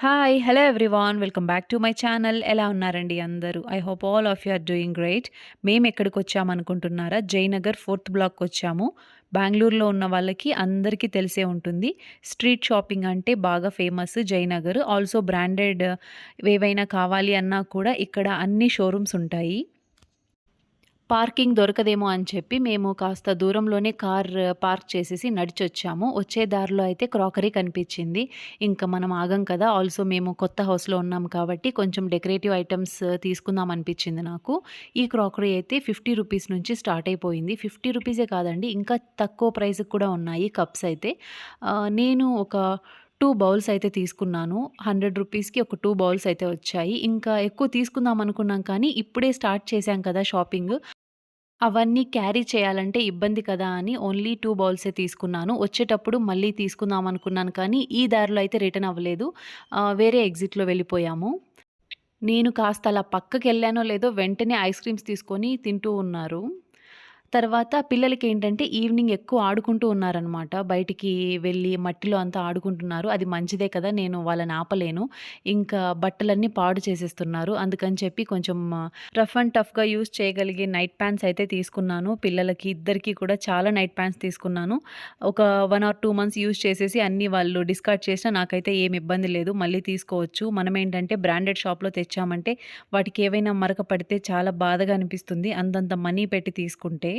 Hi! Hello everyone. Welcome back to my channel. ఎలా ఉన్నారండి అందరూ? I hope all of you're doing great. మేము ఎక్కడికి వచ్చామనుకుంటున్నారా జయనగర్ ఫోర్త్ బ్లాక్‌కొచ్చాము. బెంగళూరులో ఉన్న వాళ్ళకి అందరికీ తెలిసే ఉంటుంది. స్ట్రీట్ షాపింగ్ అంటే బాగా ఫేమస్ జయనగర్. ఆల్సో బ్రాండెడ్ ఏవైనా కావాలి అన్నా కూడా ఇక్కడ అన్ని షోరూమ్స్ ఉంటాయి. పార్కింగ్ దొరకదేమో అని చెప్పి మేము కాస్త దూరంలోనే కార్ పార్క్ చేసేసి నడిచొచ్చాము. వచ్చే దారిలో అయితే క్రాకరీ కనిపించింది. ఇంకా మనం ఆగం కదా! ఆల్సో మేము కొత్త హౌస్‌లో ఉన్నాం కాబట్టి కొంచెం డెకరేటివ్ ఐటమ్స్ తీసుకుందాం అనిపించింది నాకు. ఈ క్రాకరీ అయితే ఫిఫ్టీ రూపీస్ నుంచి స్టార్ట్ అయిపోయింది. ఫిఫ్టీ రూపీసే కాదండి ఇంకా తక్కువ ప్రైస్‌కి కూడా ఉన్నాయి కప్స్ అయితే. నేను ఒక టూ బౌల్స్ అయితే తీసుకున్నాను. హండ్రెడ్ రూపీస్కి ఒక టూ బౌల్స్ అయితే వచ్చాయి. ఇంకా ఎక్కువ తీసుకుందాం అనుకున్నాం కానీ ఇప్పుడే స్టార్ట్ చేశాం కదా షాపింగ్. అవన్నీ క్యారీ చేయాలంటే ఇబ్బంది కదా అని ఓన్లీ టూ బౌల్సే తీసుకున్నాను. వచ్చేటప్పుడు మళ్ళీ తీసుకుందాం అనుకున్నాను కానీ ఈ దారిలో అయితే రిటర్న్ అవ్వలేదు. వేరే ఎగ్జిట్‌లో వెళ్ళిపోయాము. నేను కాస్త అలా పక్కకి వెళ్ళానో లేదో వెంటనే ఐస్ క్రీమ్స్ తీసుకొని తింటూ ఉన్నారు. తర్వాత పిల్లలకి ఏంటంటే ఈవినింగ్ ఎక్కువ ఆడుకుంటూ ఉన్నారనమాట. బయటికి వెళ్ళి మట్టిలో అంతా ఆడుకుంటున్నారు. అది మంచిదే కదా! నేను వాళ్ళని ఆపలేను. ఇంకా బట్టలన్నీ పాడు చేసేస్తున్నారు. అందుకని చెప్పి కొంచెం రఫ్ అండ్ టఫ్‌గా యూజ్ చేయగలిగే నైట్ ప్యాంట్స్ అయితే తీసుకున్నాను. పిల్లలకి ఇద్దరికీ కూడా చాలా నైట్ ప్యాంట్స్ తీసుకున్నాను. ఒక one or two months use చేసేసి అన్నీ వాళ్ళు డిస్కార్డ్ చేసినా నాకైతే ఏమి ఇబ్బంది లేదు. మళ్ళీ తీసుకోవచ్చు. మనం ఏంటంటే బ్రాండెడ్ షాప్‌లో తెచ్చామంటే వాటికి ఏవైనా మరక పడితే చాలా బాధగా అనిపిస్తుంది. అంతంత మనీ పెట్టి తీసుకుంటే.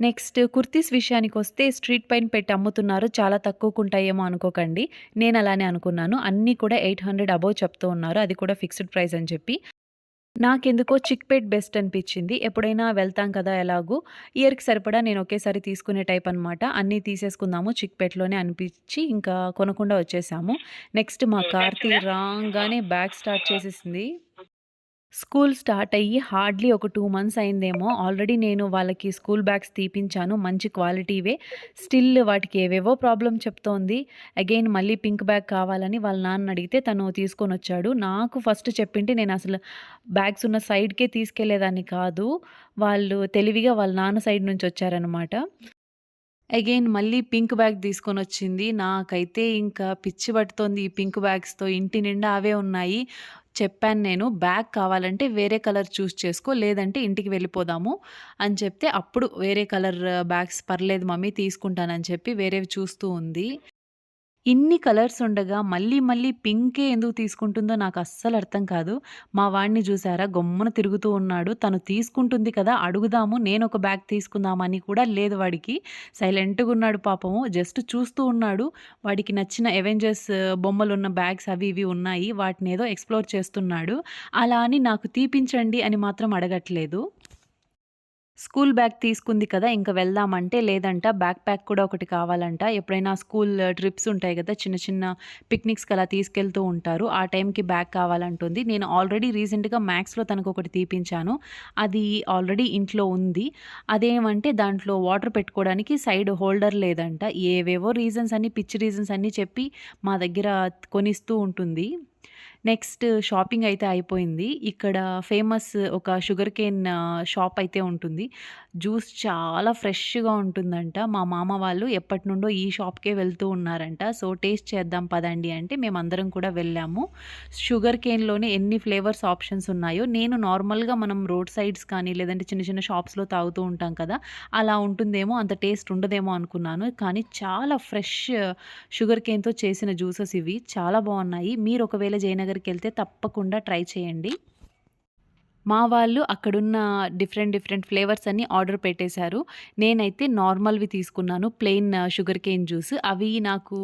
నెక్స్ట్ కుర్తీస్ విషయానికొస్తే స్ట్రీట్ పైన పెట్టి అమ్ముతున్నారు. చాలా తక్కువకుంటాయేమో అనుకోకండి. నేను అలానే అనుకున్నాను. అన్నీ కూడా 800 అబోవ్ చెప్తూ ఉన్నారు. అది కూడా ఫిక్స్డ్ ప్రైస్ అని చెప్పి. నాకెందుకో చిక్‌పేట్ బెస్ట్ అనిపించింది. ఎప్పుడైనా వెళ్తాం కదా ఎలాగో ఇయర్‌కి సరిపడా నేను ఒకేసారి తీసుకునే టైప్ అనమాట. అన్నీ తీసేసుకుందాము చిక్‌పేట్‌లోనే అనిపించి ఇంకా కొనకుండా వచ్చేసాము. నెక్స్ట్ మా కార్తీ రాంగానే బ్యాగ్ స్టార్ట్ చేసేసింది. స్కూల్ స్టార్ట్ అయ్యి హార్డ్‌లీ ఒక టూ మంత్స్ అయిందేమో. ఆల్రెడీ నేను వాళ్ళకి స్కూల్ బ్యాగ్స్ తీపించాను. మంచి క్వాలిటీవే. స్టిల్ వాటికి ఏవేవో ప్రాబ్లం చెప్తోంది. అగైన్ మళ్ళీ పింక్ బ్యాగ్ కావాలని వాళ్ళ నాన్నని అడిగితే తను తీసుకొని వచ్చాడు నాకు ఫస్ట్ చెప్పింటే అసలు బ్యాగ్స్ ఉన్న సైడ్‌కే తీసుకెళ్ళేదాన్ని కాదు. వాళ్ళు తెలివిగా వాళ్ళ నాన్న సైడ్ నుంచి వచ్చారనమాట. అగైన్ మళ్ళీ పింక్ బ్యాగ్ తీసుకొని వచ్చింది నాకైతే ఇంకా పిచ్చి పడుతోంది ఈ పింక్ బ్యాగ్స్‌తో. ఇంటి నిండా అవే ఉన్నాయి. చెప్పాను నేను బ్యాగ్ కావాలంటే వేరే కలర్ చూస్ చేసుకో. లేదంటే ఇంటికి వెళ్ళిపోదాము అని చెప్తే అప్పుడు వేరే కలర్ బ్యాగ్స్ పర్లేదు మమ్మీ తీసుకుంటానని చెప్పి వేరేవి చూస్తూ ఉంది. ఇన్ని కలర్స్ ఉండగా మళ్ళీ మళ్ళీ పింకే ఎందుకు తీసుకుంటుందో నాకు అస్సలు అర్థం కాదు. మా వాడిని చూసారా గమ్మున తిరుగుతూ ఉన్నాడు. తను తీసుకుంటుంది కదా! అడుగుదాము నేను ఒక బ్యాగ్ తీసుకుందామని కూడా లేదు వాడికి. సైలెంట్‌గా ఉన్నాడు పాపము. జస్ట్ చూస్తూ ఉన్నాడు. వాడికి నచ్చిన అవెంజర్స్ బొమ్మలున్న బ్యాగ్స్ అవి ఇవి ఉన్నాయి. వాటిని ఏదో ఎక్స్‌ప్లోర్ చేస్తున్నాడు. అలా అని నాకు తీపించండి అని మాత్రం అడగట్లేదు. స్కూల్ బ్యాగ్ తీసుకుంది కదా! ఇంకా వెళ్దామంటే లేదంట. బ్యాక్ ప్యాక్ కూడా ఒకటి కావాలంట. ఎప్పుడైనా స్కూల్ ట్రిప్స్ ఉంటాయి కదా చిన్న చిన్న పిక్నిక్స్‌కి అలా తీసుకెళ్తూ ఉంటారు. ఆ టైంకి బ్యాగ్ కావాలంటుంది. నేను ఆల్రెడీ రీసెంట్‌గా మ్యాక్స్‌లో ఒకటి తీపించాను. అది ఆల్రెడీ ఇంట్లో ఉంది. అదేమంటే దాంట్లో వాటర్ పెట్టుకోవడానికి సైడ్ హోల్డర్ లేదంట. ఏవేవో రీజన్స్ అన్ని పిచ్చి రీజన్స్ అన్నీ చెప్పి మా దగ్గర కొనిస్తూ ఉంటుంది. నెక్స్ట్ షాపింగ్ అయితే అయిపోయింది. ఇక్కడ ఫేమస్ ఒక షుగర్ కేన్ షాప్ అయితే ఉంటుంది. జ్యూస్ చాలా ఫ్రెష్‌గా ఉంటుందంట. మా మామ వాళ్ళు ఎప్పటి నుండో ఈ షాప్‌కే వెళ్తూ ఉన్నారంట. సో, టేస్ట్ చేద్దాం పదండి అంటే మేమందరం కూడా వెళ్ళాము. షుగర్ కేన్‌లోనే ఎన్ని ఫ్లేవర్స్ ఆప్షన్స్ ఉన్నాయో నేను నార్మల్‌గా మనం రోడ్ సైడ్స్ కానీ లేదంటే చిన్న చిన్న షాప్స్‌లో తాగుతూ ఉంటాం కదా! అలా ఉంటుందేమో అంత టేస్ట్ ఉండదేమో అనుకున్నాను. కానీ చాలా ఫ్రెష్ షుగర్ కేన్‌తో చేసిన జ్యూసెస్ ఇవి. చాలా బాగున్నాయి మీరు ఒకవేళ జయనగర్‌కెళ్తే తప్పకుండా ట్రై చేయండి. మా వాళ్ళు అక్కడున్న డిఫరెంట్ డిఫరెంట్ ఫ్లేవర్స్ అన్నీ ఆర్డర్ పెట్టేశారు. నేనైతే నార్మల్‌వి తీసుకున్నాను. Plain sugar cane juice. అవి నాకు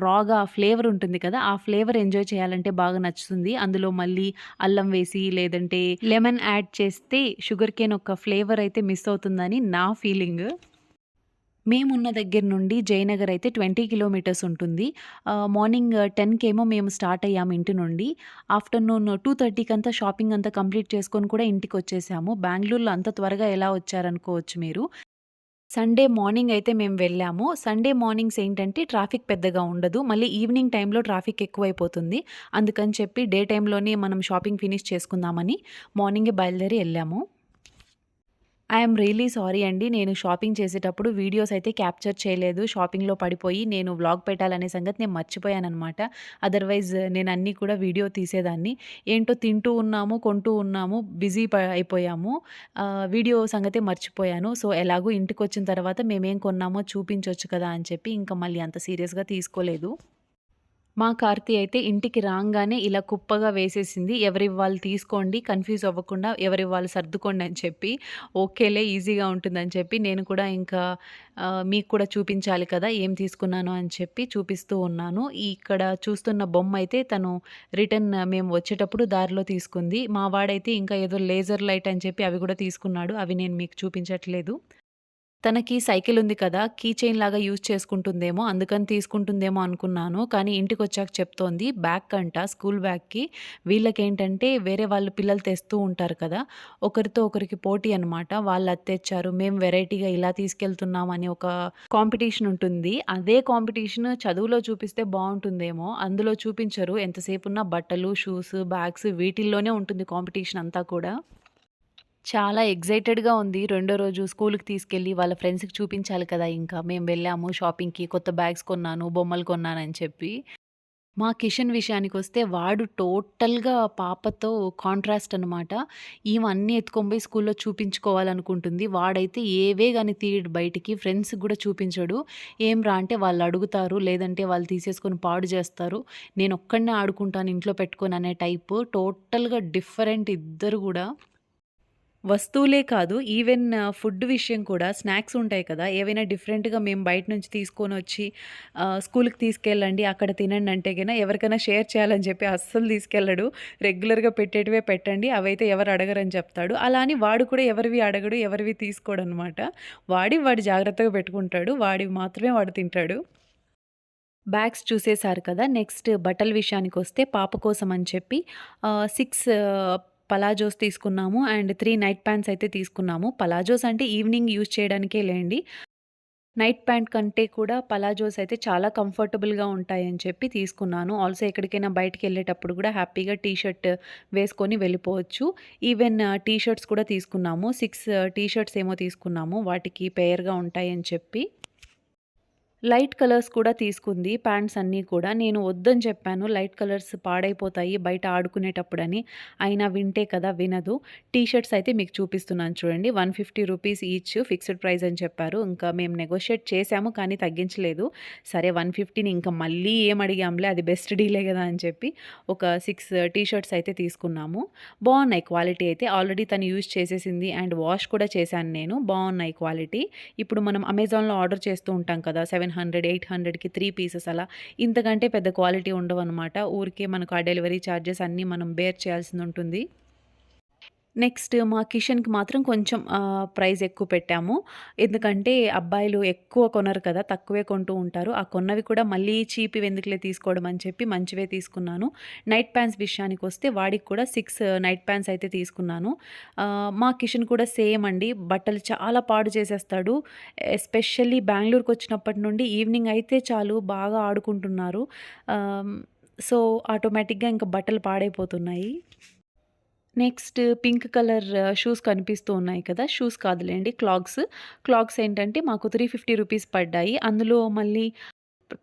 రాగా ఫ్లేవర్ ఉంటుంది కదా! ఆ ఫ్లేవర్ ఎంజాయ్ చేయాలంటే బాగా నచ్చుతుంది. అందులో మళ్ళీ అల్లం వేసి లేదంటే లెమన్ యాడ్ చేస్తే షుగర్ కేన్ ఒక ఫ్లేవర్ అయితే మిస్ అవుతుందని నా ఫీలింగ్. మేమున్న దగ్గర నుండి జయనగర్ అయితే 20 కిలోమీటర్స్ ఉంటుంది. మార్నింగ్ 10కేమో మేము స్టార్ట్ అయ్యాము ఇంటి నుండి. ఆఫ్టర్‌నూన్ 2:30కంతా షాపింగ్ అంతా కంప్లీట్ చేసుకొని కూడా ఇంటికి వచ్చేసాము బెంగళూరులో అంత త్వరగా ఎలా వచ్చారనుకోవచ్చు మీరు. సండే మార్నింగ్ అయితే మేము వెళ్ళాము. సండే మార్నింగ్స్ ఏంటంటే ట్రాఫిక్ పెద్దగా ఉండదు. మళ్ళీ ఈవినింగ్ టైంలో ట్రాఫిక్ ఎక్కువైపోతుంది. అందుకని చెప్పి డే టైంలోనే మనం షాపింగ్ ఫినిష్ చేసుకుందామని మార్నింగే బయలుదేరి వెళ్ళాము ఐ రియలీ సారీ అండి. నేను షాపింగ్ చేసేటప్పుడు వీడియోస్ అయితే క్యాప్చర్ చేయలేదు. షాపింగ్‌లో పడిపోయి నేను వ్లాగ్ పెట్టాలనే సంగతి నేను మర్చిపోయానమాట అదర్‌వైజ్ నేను అన్నీ కూడా వీడియో తీసేదాన్ని. ఏంటో తింటూ ఉన్నాము, కొంటూ ఉన్నాము, బిజీ అయిపోయాము. వీడియో సంగతే మర్చిపోయాను. సో, ఎలాగో ఇంటికి వచ్చిన తర్వాత మేమేం కొన్నామో చూపించవచ్చు కదా! అని చెప్పి ఇంకా మళ్ళీ అంత సీరియస్‌గా తీసుకోలేదు. మా కార్తీ అయితే ఇంటికి రాగానే ఇలా కుప్పగా వేసేసింది. ఎవరి వాళ్ళు తీసుకోండి. కన్‌ఫ్యూజ్ అవ్వకుండా ఎవరి వాళ్ళు సర్దుకోండి అని చెప్పి, ఓకేలే ఈజీగా ఉంటుందని చెప్పి నేను కూడా ఇంకా మీకు కూడా చూపించాలి కదా! ఏం తీసుకున్నాను అని చెప్పి చూపిస్తూ ఉన్నాను. ఇక్కడ చూస్తున్న బొమ్మ అయితే తను రిటర్న్ మేము వచ్చేటప్పుడు దారిలో తీసుకుంది. మా వాడైతే ఇంకా ఏదో లేజర్ లైట్ అని చెప్పి అవి కూడా తీసుకున్నాడు. అవి నేను మీకు చూపించట్లేదు. తనకి సైకిల్ ఉంది కదా! కీ చైన్ లాగా యూజ్ చేసుకుంటుందేమో, అందుకని తీసుకుంటుందేమో అనుకున్నాను. కానీ ఇంటికొచ్చాక చెప్తోంది బ్యాగ్ అంట స్కూల్ బ్యాగ్‌కి వీళ్ళకేంటంటే వేరే వాళ్ళు పిల్లలు తెస్తూ ఉంటారు కదా! ఒకరితో ఒకరికి పోటీ అనమాట. వాళ్ళు అది తెచ్చారు. మేము వెరైటీగా ఇలా తీసుకెళ్తున్నాం అని ఒక కాంపిటీషన్ ఉంటుంది. అదే కాంపిటీషన్ చదువులో చూపిస్తే బాగుంటుందేమో అందులో చూపించరు. ఎంతసేపు ఉన్న బట్టలు, షూస్, బ్యాగ్స్ వీటిల్లోనే ఉంటుంది కాంపిటీషన్ అంతా కూడా. చాలా ఎక్సైటెడ్‌గా ఉంది. రెండో రోజు స్కూల్కి తీసుకెళ్ళి వాళ్ళ ఫ్రెండ్స్‌కి చూపించాలి కదా! ఇంకా. మేము వెళ్ళాము షాపింగ్‌కి. కొత్త బ్యాగ్స్ కొన్నాను, బొమ్మలు కొన్నానని చెప్పి. మా కిషన్ విషయానికి వస్తే వాడు టోటల్‌గా పాపతో కాంట్రాస్ట్ అనమాట. ఈమె అన్నీ ఎత్తుకొని పోయి స్కూల్‌లో చూపించుకోవాలనుకుంటుంది. వాడైతే ఏవే కానీ తీయడు బయటికి. ఫ్రెండ్స్‌కి కూడా చూపించడు. ఏం రా అంటే వాళ్ళు అడుగుతారు. లేదంటే వాళ్ళు తీసేసుకొని పాడు చేస్తారు. నేను ఒక్కడనే ఆడుకుంటాను ఇంట్లో పెట్టుకొని అనే టైపు. టోటల్‌గా డిఫరెంట్ ఇద్దరు కూడా వస్తువులే కాదు. ఈవెన్ ఫుడ్ విషయం కూడా స్నాక్స్ ఉంటాయి కదా! ఏవైనా డిఫరెంట్‌గా మేము బయట నుంచి తీసుకొని వచ్చి స్కూల్కి తీసుకెళ్ళండి, అక్కడ తినండి అంటే కన్నా ఎవరికైనా షేర్ చేయాలని చెప్పి అస్సలు తీసుకెళ్ళడు. రెగ్యులర్‌గా పెట్టేటివే పెట్టండి. అవైతే ఎవరు అడగరని చెప్తాడు. అలా అని వాడు కూడా ఎవరివి అడగడు, ఎవరివి తీసుకోడనమాట. వాడి వాడు జాగ్రత్తగా పెట్టుకుంటాడు. వాడి మాత్రమే వాడు తింటాడు. బ్యాగ్స్ చూసేసారు కదా! నెక్స్ట్ బట్టల విషయానికొస్తే పాప కోసం అని చెప్పి సిక్స్ పలాజోస్ తీసుకున్నాము. అండ్ త్రీ నైట్ ప్యాంట్స్ అయితే తీసుకున్నాము. పలాజోస్ అంటే ఈవినింగ్ యూజ్ చేయడానికే లేండి. నైట్ ప్యాంట్ కంటే కూడా పలాజోస్ అయితే చాలా కంఫర్టబుల్‌గా ఉంటాయని చెప్పి తీసుకున్నాను. ఆల్సో ఎక్కడికైనా బయటికెళ్ళేటప్పుడు కూడా హ్యాపీగా టీ షర్ట్ వేసుకొని వెళ్ళిపోవచ్చు. ఈవెన్ టీషర్ట్స్ కూడా తీసుకున్నాము. సిక్స్ టీషర్ట్స్ ఏమో తీసుకున్నాము. వాటికి పేయర్గా ఉంటాయని చెప్పి. లైట్ కలర్స్ కూడా తీసుకుంది ప్యాంట్స్ అన్నీ కూడా. నేను వద్దని చెప్పాను. లైట్ కలర్స్ పాడైపోతాయి బయట ఆడుకునేటప్పుడని. అయినా వింటే కదా వినదు. టీ షర్ట్స్ అయితే మీకు చూపిస్తున్నాను చూడండి. 150 రూపీస్ ఈచ్ ఫిక్స్డ్ ప్రైస్ అని చెప్పారు. ఇంకా మేము నెగోషియేట్ చేసాము కానీ తగ్గించలేదు. సరే 150ని ఇంకా మళ్ళీ ఏం అడిగాంలే అది బెస్ట్ డీలే కదా అని చెప్పి ఒక సిక్స్ టీ షర్ట్స్ అయితే తీసుకున్నాము. బాగున్నాయి క్వాలిటీ అయితే. ఆల్రెడీ తను యూజ్ చేసేసింది అండ్ వాష్ కూడా చేశాను నేను. బాగున్నాయి క్వాలిటీ. ఇప్పుడు మనం అమెజాన్‌లో ఆర్డర్ చేస్తూ ఉంటాం కదా! సెవెన్ 700, 800కి 3 పీసెస్ అలా. ఇంతకంటే పెద్ద క్వాలిటీ ఉండవు అనమాట ఊరికే మనకు ఆ డెలివరీ ఛార్జెస్ అన్నీ మనం బేర్ చేయాల్సి ఉంటుంది నెక్స్ట్ మా కిషన్‌కి మాత్రం కొంచెం ప్రైస్ ఎక్కువ పెట్టాము. ఎందుకంటే అబ్బాయిలు ఎక్కువ కొనరు కదా! తక్కువే కొంటూ ఉంటారు. ఆ కొన్నవి కూడా మళ్ళీ చీపి ఎందుకులే తీసుకోవడం అని చెప్పి మంచివే తీసుకున్నాను. నైట్ ప్యాంట్స్ విషయానికి వస్తే వాడికి కూడా సిక్స్ నైట్ ప్యాంట్స్ అయితే తీసుకున్నాను. మా కిషన్ కూడా సేమ్ అండి. బట్టలు చాలా పాడు చేసేస్తాడు. ఎస్పెషల్లీ బెంగుళూరుకొచ్చినప్పటి నుండి ఈవినింగ్ అయితే చాలు బాగా ఆడుకుంటున్నారు. సో, ఆటోమేటిక్‌గా ఇంకా బట్టలు పాడైపోతున్నాయి. నెక్స్ట్ పింక్ కలర్ షూస్ కనిపిస్తూ ఉన్నాయి కదా! షూస్ కాదులేండి క్లాగ్స్. క్లాగ్స్ ఏంటంటే మాకు 350 రూపీస్ పడ్డాయి. అందులో మళ్ళీ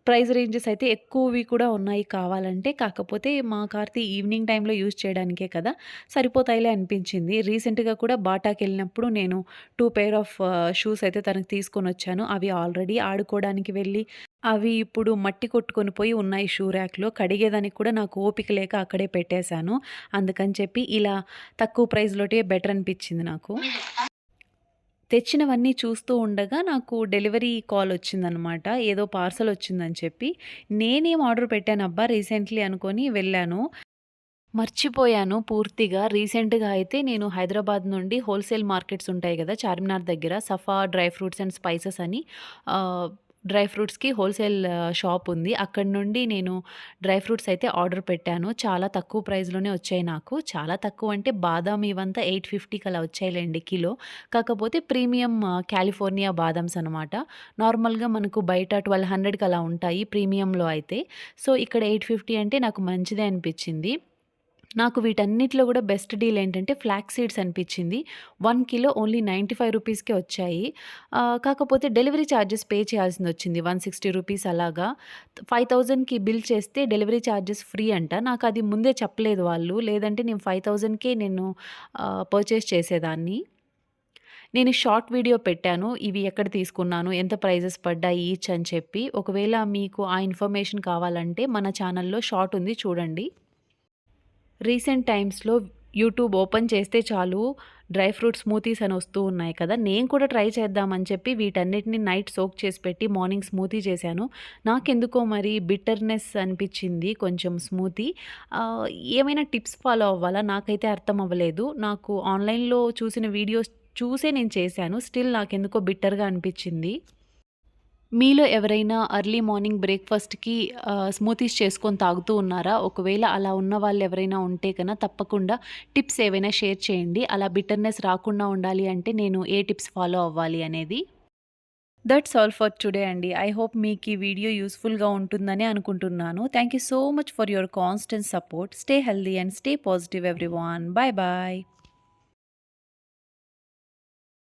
ప్రైస్ రేంజెస్ అయితే ఎక్కువవి కూడా ఉన్నాయి కావాలంటే. కాకపోతే మా కార్తి ఈవినింగ్ టైంలో యూజ్ చేయడానికే కదా! సరిపోతాయిలే అనిపించింది. రీసెంట్‌గా కూడా బాటాకి వెళ్ళినప్పుడు నేను టూ పేర్ ఆఫ్ షూస్ అయితే తనకు తీసుకొని వచ్చాను అవి ఆల్రెడీ ఆడుకోవడానికి వెళ్ళి అవి ఇప్పుడు మట్టి కొట్టుకొని పోయి ఉన్నాయి షూ ర్యాక్‌లో. కడిగేదానికి కూడా నాకు ఓపిక లేక అక్కడే పెట్టేశాను. అందుకని చెప్పి ఇలా తక్కువ ప్రైస్లోటే బెటర్ అనిపించింది నాకు. తెచ్చినవన్నీ చూస్తూ ఉండగా నాకు డెలివరీ కాల్ వచ్చిందనమాట. ఏదో పార్సెల్ వచ్చిందని చెప్పి. నేనేం ఆర్డర్ పెట్టానబ్బా రీసెంట్‌లీ అనుకొని వెళ్ళాను. మర్చిపోయాను పూర్తిగా. రీసెంట్‌గా అయితే నేను హైదరాబాద్ నుండి హోల్‌సేల్ మార్కెట్స్ ఉంటాయి కదా చార్మినార్ దగ్గర Safa dry fruits and spices అని డ్రై ఫ్రూట్స్‌కి హోల్‌సేల్ షాప్ ఉంది. అక్కడి నుండి నేను డ్రై ఫ్రూట్స్ అయితే ఆర్డర్ పెట్టాను. చాలా తక్కువ ప్రైస్‌లోనే వచ్చాయి నాకు. చాలా తక్కువ అంటే బాదం ఇవంతా 850కి అలా వచ్చాయిలేండి కిలో. కాకపోతే ప్రీమియం కాలిఫోర్నియా బాదమ్స్ అనమాట. నార్మల్‌గా మనకు బయట 1200కి అలా ఉంటాయి ప్రీమియంలో అయితే. సో, ఇక్కడ 850 అంటే నాకు మంచిదే అనిపించింది. నాకు వీటన్నిటిలో కూడా బెస్ట్ డీల్ ఏంటంటే ఫ్లాక్స్ సీడ్స్ అనిపించింది వన్ కిలో ఓన్లీ 95 రూపీస్‌కే వచ్చాయి. కాకపోతే డెలివరీ ఛార్జెస్ పే చేయాల్సి వచ్చింది వన్ సిక్స్టీ రూపీస్ అలాగా. 5000కి బిల్ చేస్తే డెలివరీ ఛార్జెస్ ఫ్రీ అంట. నాకు అది ముందే చెప్పలేదు వాళ్ళు. లేదంటే నేను 5000కే నేను పర్చేస్ చేసేదాన్ని. నేను షార్ట్ వీడియో పెట్టాను. ఇవి ఎక్కడ తీసుకున్నాను, ఎంత ప్రైజెస్ పడ్డాయి ఈచ్ అని చెప్పి. ఒకవేళ మీకు ఆ ఇన్ఫర్మేషన్ కావాలంటే మన ఛానల్‌లో షార్ట్ ఉంది చూడండి. రీసెంట్ టైమ్స్‌లో యూట్యూబ్ ఓపెన్ చేస్తే చాలు డ్రై ఫ్రూట్ స్మూతీస్ అని వస్తూ ఉన్నాయి కదా! నేను కూడా ట్రై చేద్దామని చెప్పి వీటన్నిటిని నైట్ సోక్ చేసి పెట్టి మార్నింగ్ స్మూతీ చేశాను. నాకెందుకో మరి బిట్టర్‌నెస్ అనిపించింది కొంచెం స్మూతీ. ఏమైనా టిప్స్ ఫాలో అవ్వాలా? నాకైతే అర్థం అవ్వలేదు. నాకు ఆన్‌లైన్‌లో చూసిన వీడియోస్ చూసే నేను చేశాను. స్టిల్ నాకెందుకో బిట్టర్‌గా అనిపించింది మీలో ఎవరైనా అర్లీ మార్నింగ్ బ్రేక్‌ఫాస్ట్‌కి స్మూతీస్ చేసుకొని తాగుతూ ఉన్నారా? ఒకవేళ అలా ఉన్న వాళ్ళు ఎవరైనా ఉంటే కన్నా తప్పకుండా టిప్స్ ఏవైనా షేర్ చేయండి. అలా బిటర్నెస్ రాకుండా ఉండాలి అంటే నేను ఏ టిప్స్ ఫాలో అవ్వాలి అనేది. దట్స్ ఆల్ ఫర్ టుడే అండి. ఐ హోప్ మీకు ఈ వీడియో యూస్ఫుల్గా ఉంటుందని అనుకుంటున్నాను. Thank you so much for your constant support. Stay healthy and stay positive everyone. Bye bye